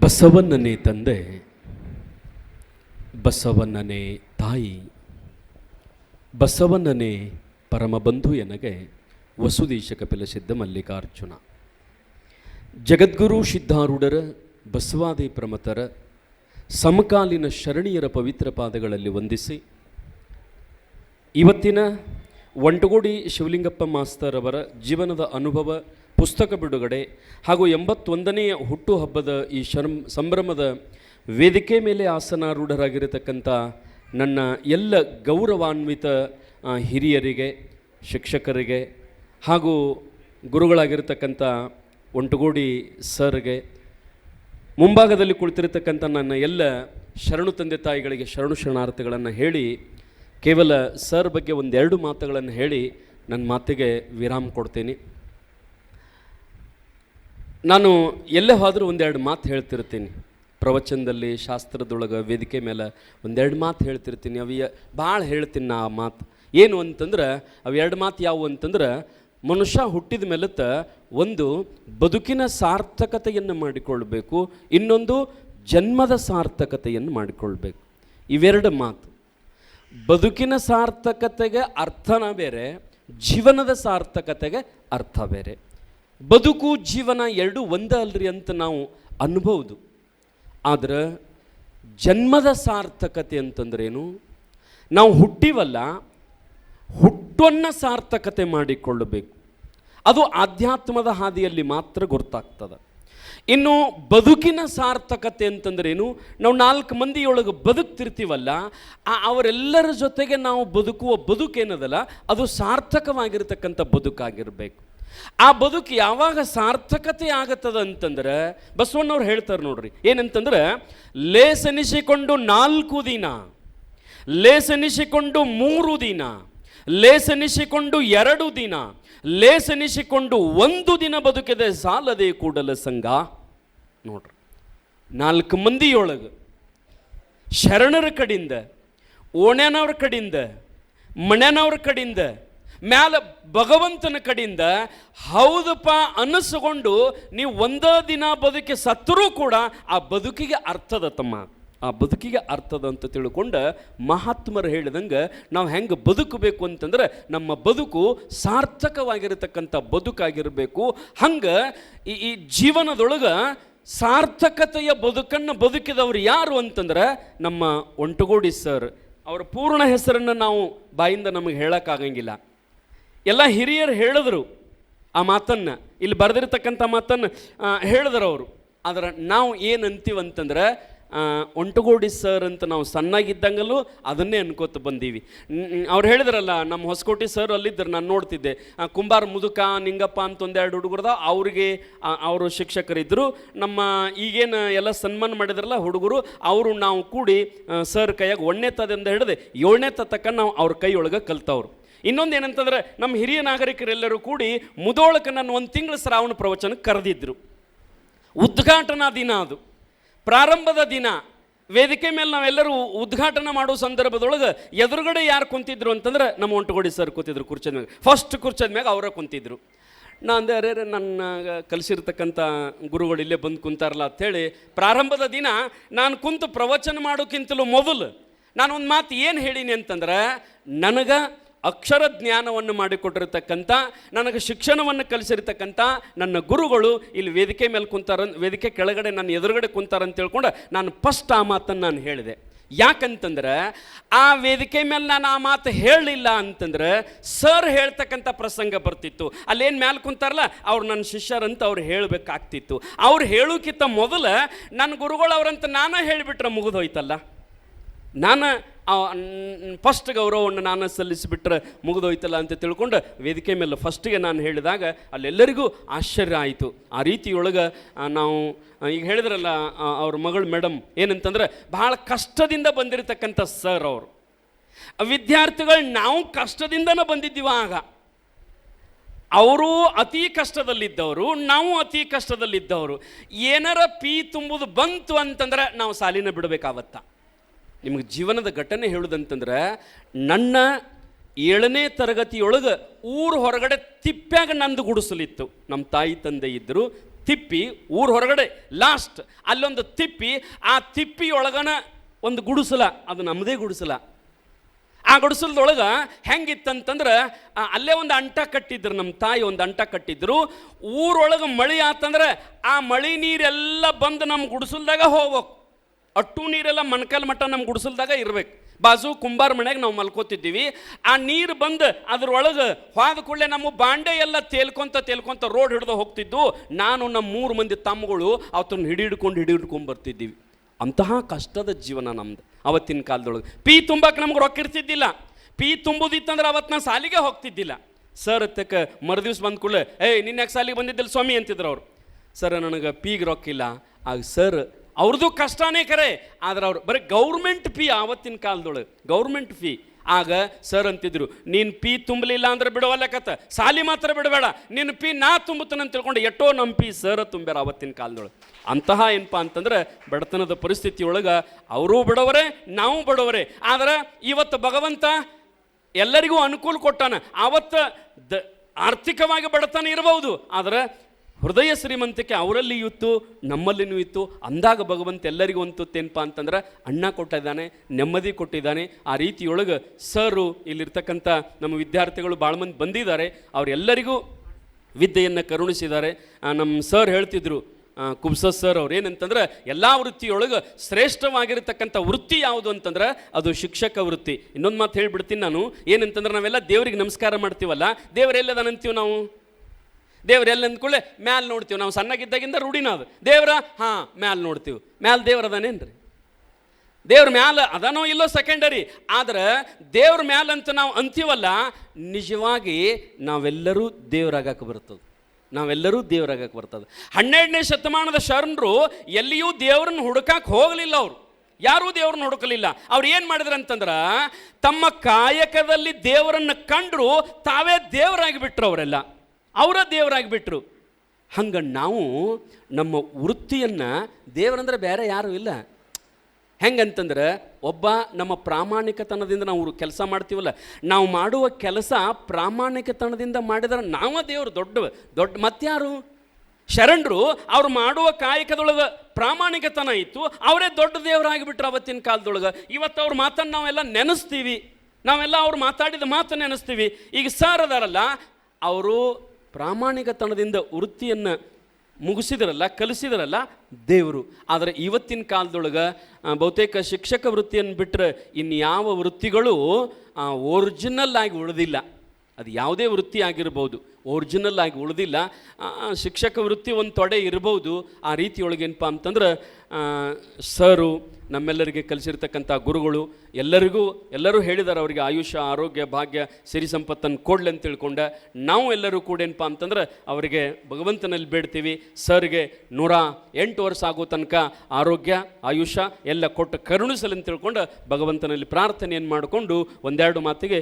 ಬಸವಣ್ಣನೇ ತಂದೆ, ಬಸವಣ್ಣನೇ ತಾಯಿ, ಬಸವಣ್ಣನೇ ಪರಮಬಂಧು ಎನಗೆ ವಸುದೀಶ ಕಪಿಲ ಸಿದ್ಧ ಮಲ್ಲಿಕಾರ್ಜುನ. ಜಗದ್ಗುರು ಸಿದ್ಧಾರೂಢರ, ಬಸವಾದಿ ಪ್ರಮತರ ಸಮಕಾಲೀನ ಶರಣಿಯರ ಪವಿತ್ರ ಪಾದಗಳಲ್ಲಿ ವಂದಿಸಿ, ಇವತ್ತಿನ ಒಂಟಗೋಡಿ ಶಿವಲಿಂಗಪ್ಪ ಮಾಸ್ತರ್ ಅವರ ಜೀವನದ ಅನುಭವ ಪುಸ್ತಕ ಬಿಡುಗಡೆ ಹಾಗೂ ಎಂಬತ್ತೊಂದನೆಯ ಹುಟ್ಟುಹಬ್ಬದ ಈ ಶರ್ಮ್ ಸಂಭ್ರಮದ ವೇದಿಕೆ ಮೇಲೆ ಆಸನಾರೂಢರಾಗಿರತಕ್ಕಂಥ ನನ್ನ ಎಲ್ಲ ಗೌರವಾನ್ವಿತ ಹಿರಿಯರಿಗೆ, ಶಿಕ್ಷಕರಿಗೆ ಹಾಗೂ ಗುರುಗಳಾಗಿರ್ತಕ್ಕಂಥ ಒಂಟಗೋಡಿ ಸರ್ಗೆ, ಮುಂಭಾಗದಲ್ಲಿ ಕುಳಿತಿರತಕ್ಕಂಥ ನನ್ನ ಎಲ್ಲ ಶರಣು ತಂದೆ ತಾಯಿಗಳಿಗೆ ಶರಣು ಶರಣಾರ್ಥಿಗಳನ್ನು ಹೇಳಿ, ಕೇವಲ ಸರ್ ಬಗ್ಗೆ ಒಂದೆರಡು ಮಾತುಗಳನ್ನು ಹೇಳಿ ನನ್ನ ಮಾತಿಗೆ ವಿರಾಮ ಕೊಡ್ತೀನಿ. ನಾನು ಎಲ್ಲೇ ಹೋದರೂ ಒಂದೆರಡು ಮಾತು ಹೇಳ್ತಿರ್ತೀನಿ. ಪ್ರವಚನದಲ್ಲಿ, ಶಾಸ್ತ್ರದೊಳಗೆ, ವೇದಿಕೆ ಮೇಲೆ ಒಂದೆರಡು ಮಾತು ಹೇಳ್ತಿರ್ತೀನಿ. ಅವು ಭಾಳ ಹೇಳ್ತೀನಿ ನಾ ಆ ಮಾತು. ಏನು ಅಂತಂದ್ರೆ, ಅವು ಎರಡು ಮಾತು ಯಾವುವು ಅಂತಂದ್ರೆ, ಮನುಷ್ಯ ಹುಟ್ಟಿದ ಮೇಲತ್ತ ಒಂದು ಬದುಕಿನ ಸಾರ್ಥಕತೆಯನ್ನು ಮಾಡಿಕೊಳ್ಬೇಕು, ಇನ್ನೊಂದು ಜನ್ಮದ ಸಾರ್ಥಕತೆಯನ್ನು ಮಾಡಿಕೊಳ್ಬೇಕು. ಇವೆರಡು ಮಾತು. ಬದುಕಿನ ಸಾರ್ಥಕತೆಗೆ ಅರ್ಥನ ಬೇರೆ, ಜೀವನದ ಸಾರ್ಥಕತೆಗೆ ಅರ್ಥ ಬೇರೆ. ಬದುಕು ಜೀವನ ಎರಡೂ ಒಂದೇ ಅಲ್ರಿ ಅಂತ ನಾವು ಅನ್ಬೋದು. ಆದ್ರೆ ಜನ್ಮದ ಸಾರ್ಥಕತೆ ಅಂತಂದ್ರೇನು? ನಾವು ಹುಟ್ಟಿವಲ್ಲ, ಹುಟ್ಟನ್ನು ಸಾರ್ಥಕತೆ ಮಾಡಿಕೊಳ್ಳಬೇಕು. ಅದು ಆಧ್ಯಾತ್ಮದ ಹಾದಿಯಲ್ಲಿ ಮಾತ್ರ ಗೊತ್ತಾಗ್ತದೆ. ಇನ್ನು ಬದುಕಿನ ಸಾರ್ಥಕತೆ ಅಂತಂದ್ರೇನು? ನಾವು ನಾಲ್ಕು ಮಂದಿಯೊಳಗೆ ಬದುಕ್ತಿರ್ತೀವಲ್ಲ, ಆ ಅವರೆಲ್ಲರ ಜೊತೆಗೆ ನಾವು ಬದುಕುವ ಬದುಕೇನದಲ್ಲ, ಅದು ಸಾರ್ಥಕವಾಗಿರ್ತಕ್ಕಂಥ ಬದುಕಾಗಿರ್ಬೇಕು. ಆ ಬದುಕು ಯಾವಾಗ ಸಾರ್ಥಕತೆ ಆಗತ್ತದ ಅಂತಂದ್ರೆ ಬಸವಣ್ಣವ್ರು ಹೇಳ್ತಾರೆ ನೋಡ್ರಿ. ಏನಂತಂದ್ರೆ ಲೇಸನಿಸಿಕೊಂಡು ನಾಲ್ಕು ದಿನ ಲೇಸನಿಸಿಕೊಂಡು ಮೂರು ದಿನ ಲೇಸನಿಸಿಕೊಂಡು ಎರಡು ದಿನ ಲೇಸನಿಸಿಕೊಂಡು ಒಂದು ದಿನ ಬದುಕಿದೆ ಸಾಲದೆ ಕೂಡಲ ಸಂಘ. ನೋಡ್ರಿ, ನಾಲ್ಕು ಮಂದಿಯೊಳಗೆ, ಶರಣರ ಕಡಿಂದ, ಓಣ್ಯನವ್ರ ಕಡಿಂದ, ಮಣ್ಯನವ್ರ ಕಡೆಯಿಂದ ಮ್ಯಾಲ ಭಗವಂತನ ಕಡೆಯಿಂದ, ಹೌದಪ್ಪ, ಅನ್ನಿಸ್ಕೊಂಡು ನೀವು ಒಂದೇ ದಿನ ಬದುಕಿ ಸತ್ತರೂ ಕೂಡ ಆ ಬದುಕಿಗೆ ಅರ್ಥದ ತಮ್ಮ. ಆ ಬದುಕಿಗೆ ಅರ್ಥದ ಅಂತ ತಿಳ್ಕೊಂಡು ಮಹಾತ್ಮರು ಹೇಳಿದಂಗೆ ನಾವು ಹೆಂಗೆ ಬದುಕಬೇಕು ಅಂತಂದ್ರೆ, ನಮ್ಮ ಬದುಕು ಸಾರ್ಥಕವಾಗಿರತಕ್ಕಂಥ ಬದುಕಾಗಿರಬೇಕು. ಹಂಗೆ ಈ ಈ ಜೀವನದೊಳಗೆ ಸಾರ್ಥಕತೆಯ ಬದುಕನ್ನು ಬದುಕಿದವರು ಯಾರು ಅಂತಂದ್ರೆ, ನಮ್ಮ ಒಂಟಗೋಡಿ ಸರ್. ಅವರ ಪೂರ್ಣ ಹೆಸರನ್ನು ನಾವು ಬಾಯಿಂದ ನಮಗೆ ಹೇಳೋಕ್ಕಾಗಂಗಿಲ್ಲ ಎಲ್ಲ ಹಿರಿಯರು ಹೇಳಿದ್ರು ಆ ಮಾತನ್ನು. ಇಲ್ಲಿ ಬರೆದಿರ್ತಕ್ಕಂಥ ಮಾತನ್ನು ಹೇಳಿದ್ರು ಅವರು. ಆದ್ರೆ ನಾವು ಏನು ಅಂತೀವಂತಂದ್ರೆ ಒಂಟಗೋಡಿ ಸರ್ ಅಂತ ನಾವು ಸಣ್ಣಾಗಿದ್ದಂಗಲೂ ಅದನ್ನೇ ಅನ್ಕೋತ ಬಂದೀವಿ. ಅವ್ರು ಹೇಳಿದ್ರಲ್ಲ, ನಮ್ಮ ಹೊಸಕೋಟೆ ಸರ್ ಅಲ್ಲಿದ್ದರು ನಾನು ನೋಡ್ತಿದ್ದೆ. ಕುಂಬಾರ ಮುದುಕ, ನಿಂಗಪ್ಪ ಅಂತ ಒಂದೆರಡು ಹುಡುಗರದ, ಅವ್ರಿಗೆ ಅವರು ಶಿಕ್ಷಕರಿದ್ದರು ನಮ್ಮ ಈಗೇನು ಎಲ್ಲ ಸನ್ಮಾನ ಮಾಡಿದ್ರಲ್ಲ ಹುಡುಗರು, ಅವರು ನಾವು ಕೂಡಿ ಸರ್ ಕೈಯಾಗ ಒಂದನೇ ತದಿಂದ ಹಿಡಿದು ಏಳನೇ ತಕ್ಕ ನಾವು ಅವ್ರ ಕೈಯೊಳಗೆ ಕಲ್ತವ್ರು. ಇನ್ನೊಂದು ಏನಂತಂದ್ರೆ ನಮ್ಮ ಹಿರಿಯ ನಾಗರಿಕರೆಲ್ಲರೂ ಕೂಡಿ ಮುದೋಳಕ್ಕೆ ನನ್ನ ಒಂದು ತಿಂಗಳ ಶ್ರಾವಣ ಪ್ರವಚನಕ್ಕೆ ಕರೆದಿದ್ದರು ಉದ್ಘಾಟನಾ ದಿನ ಅದು. ಪ್ರಾರಂಭದ ದಿನ. ವೇದಿಕೆ ಮೇಲೆ ನಾವೆಲ್ಲರೂ ಉದ್ಘಾಟನೆ ಮಾಡೋ ಸಂದರ್ಭದೊಳಗೆ ಎದುರುಗಡೆ ಯಾರು ಕುಂತಿದ್ರು ಅಂತಂದ್ರೆ ನಮ್ಮ ಒಂಟುಗೋಡಿ ಸರ್ ಕೂತಿದ್ರು ಕುರ್ಚದ ಮ್ಯಾಗ. ಫಸ್ಟ್ ಕುರ್ಚದ ಮ್ಯಾಗ ಅವರೇ ಕುಂತಿದ್ರು. ನಾ ಅಂದೆ ಅರೆ ಅರೆ, ನನ್ನ ಕಲಿಸಿರ್ತಕ್ಕಂಥ ಗುರುಗಳು ಇಲ್ಲೇ ಬಂದು ಕುಂತಾರಲ್ಲ ಅಂಥೇಳಿ ಪ್ರಾರಂಭದ ದಿನ ನಾನು ಕುಂತು ಪ್ರವಚನ ಮಾಡೋಕ್ಕಿಂತಲೂ ಮೊದಲು ನಾನು ಒಂದು ಮಾತು ಏನು ಹೇಳೀನಿ ಅಂತಂದ್ರೆ ನನಗೆ ಅಕ್ಷರ ಜ್ಞಾನವನ್ನು ಮಾಡಿಕೊಟ್ಟಿರ್ತಕ್ಕಂಥ, ನನಗೆ ಶಿಕ್ಷಣವನ್ನು ಕಲಿಸಿರ್ತಕ್ಕಂಥ ನನ್ನ ಗುರುಗಳು ಇಲ್ಲಿ ವೇದಿಕೆ ಮೇಲೆ ಕುಂತಾರ, ವೇದಿಕೆ ಕೆಳಗಡೆ ನನ್ನ ಎದುರುಗಡೆ ಕುಂತಾರ ಅಂತ ತಿಳ್ಕೊಂಡು ನಾನು ಫಸ್ಟ್ ಆ ಮಾತನ್ನು ನಾನು ಹೇಳಿದೆ. ಯಾಕಂತಂದ್ರೆ, ಆ ವೇದಿಕೆ ಮೇಲೆ ನಾನು ಆ ಮಾತು ಹೇಳಲಿಲ್ಲ ಅಂತಂದ್ರೆ ಸರ್ ಹೇಳ್ತಕ್ಕಂಥ ಪ್ರಸಂಗ ಬರ್ತಿತ್ತು. ಅಲ್ಲೇನು ಮ್ಯಾಲೆ ಕುಂತಾರಲ್ಲ, ಅವ್ರು ನನ್ನ ಶಿಷ್ಯರಂತ ಅವ್ರು ಹೇಳಬೇಕಾಗ್ತಿತ್ತು. ಅವ್ರು ಹೇಳೋಕ್ಕಿಂತ ಮೊದಲು, ನನ್ನ ಗುರುಗಳು ಅವ್ರಂತ ನಾನೇ ಹೇಳಿಬಿಟ್ರೆ ಮುಗಿದೋಯ್ತಲ್ಲ ನಾನು ಫಸ್ಟ್ ಗೌರವವನ್ನು ನಾನು ಸಲ್ಲಿಸಿಬಿಟ್ರೆ ಮುಗಿದೋಯ್ತಲ್ಲ ಅಂತ ತಿಳ್ಕೊಂಡು ವೇದಿಕೆ ಮೇಲೆ ಫಸ್ಟಿಗೆ ನಾನು ಹೇಳಿದಾಗ ಅಲ್ಲೆಲ್ಲರಿಗೂ ಆಶ್ಚರ್ಯ ಆಯಿತು. ಆ ರೀತಿಯೊಳಗೆ ನಾವು ಈಗ ಹೇಳಿದ್ರಲ್ಲ ಅವ್ರ ಮಗಳು ಮೇಡಮ್ ಏನಂತಂದ್ರೆ ಬಹಳ ಕಷ್ಟದಿಂದ ಬಂದಿರತಕ್ಕಂಥ ಸರ್ ಅವರು. ವಿದ್ಯಾರ್ಥಿಗಳು ನಾವು ಕಷ್ಟದಿಂದನೇ ಬಂದಿದ್ದೀವ ಆಗ. ಅವರು ಅತಿ ಕಷ್ಟದಲ್ಲಿದ್ದವರು, ನಾವು ಅತಿ ಕಷ್ಟದಲ್ಲಿದ್ದವರು. ಏನಾರ ಪೀ ತುಂಬುದು ಬಂತು ಅಂತಂದ್ರೆ ನಾವು ಸಾಲಿನ ಬಿಡಬೇಕಾವತ್ತ. ನಿಮಗೆ ಜೀವನದ ಘಟನೆ ಹೇಳುದಂತಂದ್ರೆ, ನನ್ನ ಏಳನೇ ತರಗತಿಯೊಳಗೆ ಊರು ಹೊರಗಡೆ ತಿಪ್ಪ್ಯಾಗ ನಂದು ಗುಡಿಸಲಿತ್ತು. ನಮ್ಮ ತಾಯಿ ತಂದೆ ಇದ್ದರು ತಿಪ್ಪಿ ಊರು ಹೊರಗಡೆ ಲಾಸ್ಟ್ ಅಲ್ಲೊಂದು ತಿಪ್ಪಿ, ಆ ತಿಪ್ಪಿಯೊಳಗನ ಒಂದು ಗುಡಿಸಲ, ಅದು ನಮ್ಮದೇ ಗುಡಿಸಲ. ಆ ಗುಡಿಸಲದೊಳಗೆ ಹೆಂಗಿತ್ತಂತಂದ್ರೆ ಅಲ್ಲೇ ಒಂದು ಅಂಟ ಕಟ್ಟಿದ್ರು ನಮ್ಮ ತಾಯಿ ಒಂದು ಅಂಟ ಕಟ್ಟಿದ್ರು. ಊರೊಳಗೆ ಮಳೆ ಆತಂದ್ರೆ, ಆ ಮಳೆ ನೀರೆಲ್ಲ ಬಂದು ನಮ್ಮ ಗುಡಿಸಲ್ದಾಗ ಹೋಗ್ಬೇಕು. ಅಟ್ಟು ನೀರೆಲ್ಲ ಮಣ್ಕಲ್ ಮಟ್ಟ ನಮ್ಮ ಗುಡಿಸಲ್ದಾಗ ಇರ್ಬೇಕು. ಬಾಜು ಕುಂಬಾರ ಮನೆಗೆ ನಾವು ಮಲ್ಕೋತಿದ್ದೀವಿ. ಆ ನೀರು ಬಂದು ಅದ್ರೊಳಗೆ ಹೋದ ಕೂಡಲೇ ನಮ್ಮ ಬಾಂಡೆ ಎಲ್ಲ ತೇಲ್ಕೊಂತ ತೇಲ್ಕೊಂತ ರೋಡ್ ಹಿಡ್ದು ಹೋಗ್ತಿದ್ದು. ನಾನು ನಮ್ಮ ಮೂರು ಮಂದಿ ತಮ್ಮಗಳು ಅವತ್ತನ್ನು ಹಿಡಿ ಹಿಡ್ಕೊಂಡು ಹಿಡಿ ಹಿಡ್ಕೊಂಡು ಬರ್ತಿದ್ದೀವಿ. ಅಂತಹ ಕಷ್ಟದ ಜೀವನ ನಮ್ದು ಅವತ್ತಿನ ಕಾಲದೊಳಗೆ. ಪೀ ತುಂಬಕ್ಕೆ ನಮ್ಗೆ ರೊಕ್ಕ ಇರ್ತಿದ್ದಿಲ್ಲ. ಪೀ ತುಂಬುದಿತ್ತಂದ್ರೆ ಅವತ್ತು ನಾನು ಸಾಲಿಗೆ ಹೋಗ್ತಿದ್ದಿಲ್ಲ. ಸರ್ ತಕ್ಕ ಮರುದಿವ್ಸ ಬಂದ ಕೂಡಲೇ, ಏಯ್ ನಿನ್ನ ಸಾಲಿಗೆ ಬಂದಿದ್ದಿಲ್ಲ ಸ್ವಾಮಿ, ಅಂತಿದ್ರು ಅವರು. ಸರ್, ನನಗೆ ಪೀಗೆ ರೊಕ್ಕಿಲ್ಲ. ಆಗ ಸರ್ ಅವ್ರದ್ದು ಕಷ್ಟನೇ ಕರೆ, ಆದ್ರೆ ಅವ್ರು ಬರೀ ಗೌರ್ಮೆಂಟ್ ಫೀ ಆವತ್ತಿನ ಕಾಲದೊಳಗೆ ಗೌರ್ಮೆಂಟ್ ಫೀ ಆಗ ಸರ್ ಅಂತಿದ್ರು, ನೀನು ಪಿ ತುಂಬಲಿಲ್ಲ ಅಂದ್ರೆ ಬಿಡವಲ್ಲಕತ್ತ ಸಾಲಿ ಮಾತ್ರ ಬಿಡಬೇಡ. ನಿನ್ನ ಪಿ ನಾ ತುಂಬುತ್ತೇನೆ ತಿಳ್ಕೊಂಡು ಎಷ್ಟೋ ನಮ್ಮ ಪಿ ಸರ್ ತುಂಬ್ಯಾರ ಆವತ್ತಿನ ಕಾಲದೊಳಗೆ. ಅಂತಹ ಏನಪ್ಪ ಅಂತಂದ್ರೆ, ಬಡತನದ ಪರಿಸ್ಥಿತಿಯೊಳಗೆ ಅವರೂ ಬಿಡವರೇ, ನಾವು ಬಡವರೇ. ಆದ್ರೆ ಇವತ್ತು ಭಗವಂತ ಎಲ್ಲರಿಗೂ ಅನುಕೂಲ ಕೊಟ್ಟಾನ. ಆವತ್ತು ದ ಆರ್ಥಿಕವಾಗಿ ಬಡತನ ಇರಬಹುದು ಆದರೆ ಹೃದಯ ಶ್ರೀಮಂತಿಕೆ ಅವರಲ್ಲಿಯೂ ಇತ್ತು, ನಮ್ಮಲ್ಲಿನೂ ಇತ್ತು. ಅಂದಾಗ ಭಗವಂತ ಎಲ್ಲರಿಗೂ ಅಂತೇನಪ್ಪ ಅಂತಂದ್ರೆ ಅಣ್ಣ ಕೊಟ್ಟಿದ್ದಾನೆ, ನೆಮ್ಮದಿ ಕೊಟ್ಟಿದ್ದಾನೆ. ಆ ರೀತಿಯೊಳಗೆ ಸರು ಇಲ್ಲಿರ್ತಕ್ಕಂಥ ನಮ್ಮ ವಿದ್ಯಾರ್ಥಿಗಳು ಭಾಳ ಮಂದಿ ಬಂದಿದ್ದಾರೆ. ಅವರೆಲ್ಲರಿಗೂ ವಿದ್ಯೆಯನ್ನು ಕರುಣಿಸಿದ್ದಾರೆ. ನಮ್ಮ ಸರ್ ಹೇಳ್ತಿದ್ರು ಕುಬ್ಸ ಸರ್ ಅವ್ರು ಏನಂತಂದ್ರೆ ಎಲ್ಲ ವೃತ್ತಿಯೊಳಗೆ ಶ್ರೇಷ್ಠವಾಗಿರತಕ್ಕಂಥ ವೃತ್ತಿ ಯಾವುದು ಅಂತಂದ್ರೆ ಅದು ಶಿಕ್ಷಕ ವೃತ್ತಿ. ಇನ್ನೊಂದು ಮಾತು ಹೇಳಿಬಿಡ್ತೀನಿ ನಾನು. ಏನಂತಂದ್ರೆ ನಾವೆಲ್ಲ ದೇವರಿಗೆ ನಮಸ್ಕಾರ ಮಾಡ್ತೀವಲ್ಲ, ದೇವರೆಲ್ಲದಾನಂತೀವಿ ನಾವು? ದೇವ್ರ ಎಲ್ಲಿ ಅಂದ್ಕೊಳ್ಳೆ ಮ್ಯಾಲೆ ನೋಡ್ತೀವಿ. ನಾವು ಸಣ್ಣಗಿದ್ದಾಗಿಂದ ರೂಢಿನ ಅದು. ದೇವ್ರ, ಹಾಂ, ಮ್ಯಾಲೆ ನೋಡ್ತೀವಿ. ಮ್ಯಾಲ್ ದೇವ್ರ ಅದಾನೇನ್ರಿ ದೇವ್ರ ಮ್ಯಾಲ ಅದನೋ ಇಲ್ಲೋ ಸೆಕೆಂಡರಿ ಆದ್ರೆ ದೇವ್ರ ಮ್ಯಾಲಂತ ನಾವು ಅಂತೀವಲ್ಲ, ನಿಜವಾಗಿ ನಾವೆಲ್ಲರೂ ದೇವ್ರಾಗಕ್ಕೆ ಬರ್ತದೆ. ನಾವೆಲ್ಲರೂ ದೇವ್ರಾಗಕ್ಕೆ ಬರ್ತದೆ. ಹನ್ನೆರಡನೇ ಶತಮಾನದ ಶರಣರು ಎಲ್ಲಿಯೂ ದೇವ್ರನ್ನ ಹುಡುಕಕ್ಕೆ ಹೋಗಲಿಲ್ಲ ಅವರು. ಯಾರೂ ದೇವ್ರನ್ನ ಹುಡುಕಲಿಲ್ಲ. ಅವ್ರು ಏನು ಮಾಡಿದ್ರು ಅಂತಂದ್ರೆ, ತಮ್ಮ ಕಾಯಕದಲ್ಲಿ ದೇವರನ್ನು ಕಂಡ್ರು ತಾವೇ ದೇವರಾಗಿ ಬಿಟ್ರು ಅವರೆಲ್ಲ. ಅವರ ದೇವರಾಗಿಬಿಟ್ರು. ಹಂಗೆ ನಾವು ನಮ್ಮ ವೃತ್ತಿಯನ್ನು ದೇವರಂದ್ರೆ ಬೇರೆ ಯಾರೂ ಇಲ್ಲ. ಹೆಂಗಂತಂದ್ರೆ ಒಬ್ಬ ನಮ್ಮ ಪ್ರಾಮಾಣಿಕತನದಿಂದ ನಾವು ಕೆಲಸ ಮಾಡ್ತೀವಲ್ಲ, ನಾವು ಮಾಡುವ ಕೆಲಸ ಪ್ರಾಮಾಣಿಕತನದಿಂದ ಮಾಡಿದ್ರೆ ನಾವೇ ದೇವರು ದೊಡ್ಡ ದೊಡ್ಡ ಮತ್ತಾರು ಶರಣರು ಅವ್ರು ಮಾಡುವ ಕಾಯಕದೊಳಗೆ ಪ್ರಾಮಾಣಿಕತನ ಇತ್ತು, ಅವರೇ ದೊಡ್ಡ ದೇವರಾಗಿಬಿಟ್ರು ಅವತ್ತಿನ ಕಾಲದೊಳಗೆ. ಇವತ್ತು ಅವ್ರ ಮಾತನ್ನು ನಾವೆಲ್ಲ ನೆನೆಸ್ತೀವಿ. ನಾವೆಲ್ಲ ಅವ್ರು ಮಾತಾಡಿದ ಮಾತು ನೆನೆಸ್ತೀವಿ. ಈಗ ಸರ್ ಅದಾರಲ್ಲ ಅವರು ಪ್ರಾಮಾಣಿಕತನದಿಂದ ವೃತ್ತಿಯನ್ನು ಮುಗಿಸಿದ್ರಲ್ಲ, ಕಲಿಸಿದ್ರಲ್ಲ ದೇವರು. ಆದರೆ ಇವತ್ತಿನ ಕಾಲದೊಳಗೆ ಬಹುತೇಕ ಶಿಕ್ಷಕ ವೃತ್ತಿಯನ್ನು ಬಿಟ್ಟರೆ ಇನ್ಯಾವ ಯಾವ ವೃತ್ತಿಗಳು ಒರಿಜಿನಲ್ ಆಗಿ ಉಳಿದಿಲ್ಲ. ಅದು ಯಾವುದೇ ವೃತ್ತಿ ಆಗಿರ್ಬೋದು ಒರಿಜಿನಲ್ ಆಗಿ ಉಳಿದಿಲ್ಲ. ಶಿಕ್ಷಕ ವೃತ್ತಿ ಒಂದು ತೊಡೆ ಇರ್ಬೋದು, ಆ ರೀತಿಯೊಳಗೆ ಏನಪ್ಪ ಅಂತಂದ್ರೆ ಸರು ನಮ್ಮೆಲ್ಲರಿಗೆ ಕಲಿಸಿರ್ತಕ್ಕಂಥ ಗುರುಗಳು ಎಲ್ಲರಿಗೂ, ಎಲ್ಲರೂ ಹೇಳಿದ್ದಾರೆ ಅವರಿಗೆ ಆಯುಷ್ಯ, ಆರೋಗ್ಯ, ಭಾಗ್ಯ, ಸಿರಿ ಸಂಪತ್ತನ್ನು ಕೊಡ್ಲಿ ಅಂತ ತಿಳ್ಕೊಂಡ. ನಾವು ಎಲ್ಲರೂ ಕೂಡ ಏನಪ್ಪ ಅಂತಂದ್ರೆ ಅವರಿಗೆ ಭಗವಂತನಲ್ಲಿ ಬೇಡ್ತೀವಿ. ಸರ್ಗೆ ನೂರ ಎಂಟು ವರ್ಷ ಆಗೋ ತನಕ ಆರೋಗ್ಯ, ಆಯುಷ್ಯ ಎಲ್ಲ ಕೊಟ್ಟು ಕರುಣಿಸಲಿ ಅಂತ ತಿಳ್ಕೊಂಡು ಭಗವಂತನಲ್ಲಿ ಪ್ರಾರ್ಥನೆಯನ್ನು ಮಾಡಿಕೊಂಡು ಒಂದೆರಡು ಮಾತಿಗೆ